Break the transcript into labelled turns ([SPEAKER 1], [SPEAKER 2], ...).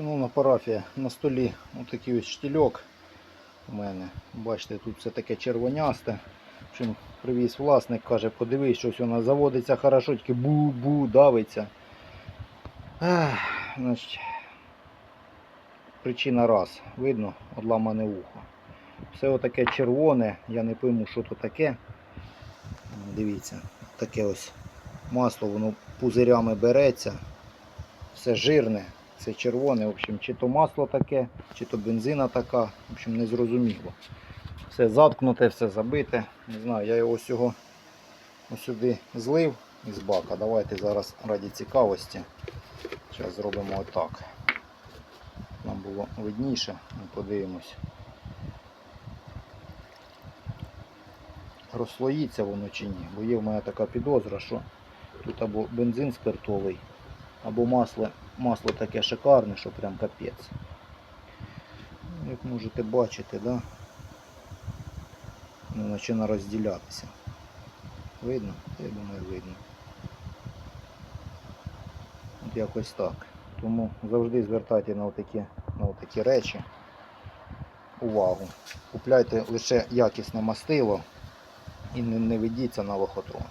[SPEAKER 1] Шановна парафія, на столі отакий ось штільок у мене. Бачите, тут все таке червонясте. Общем, привіз власник, каже, подивись, щось воно заводиться хорошо, тільки бу-бу давиться. Ех, значить, причина раз. Видно, одламане ухо. Все отаке червоне, я не пойму, що то таке. Дивіться, таке ось масло, воно пузирями береться. Все жирне, все червоне. В общем, чи то масло таке, чи то бензина така. В общем, не зрозуміло. Все заткнуте, все забите. Не знаю, я його всього ось сюди злив із бака. Давайте зараз раді цікавості. Зараз зробимо отак. Нам було видніше, ми подивимось. Розслоїться воно чи ні, бо є в мене така підозра, що тут або бензин спиртовий, або масло, масло таке шикарне, що прям капець. Ну, Як можете бачити, да? воно починає розділятися. Видно? Я думаю, видно. От якось так. Тому завжди звертайте на такі, на такі речі увагу. Купляйте лише якісне мастило і не ведіться на лохотрон.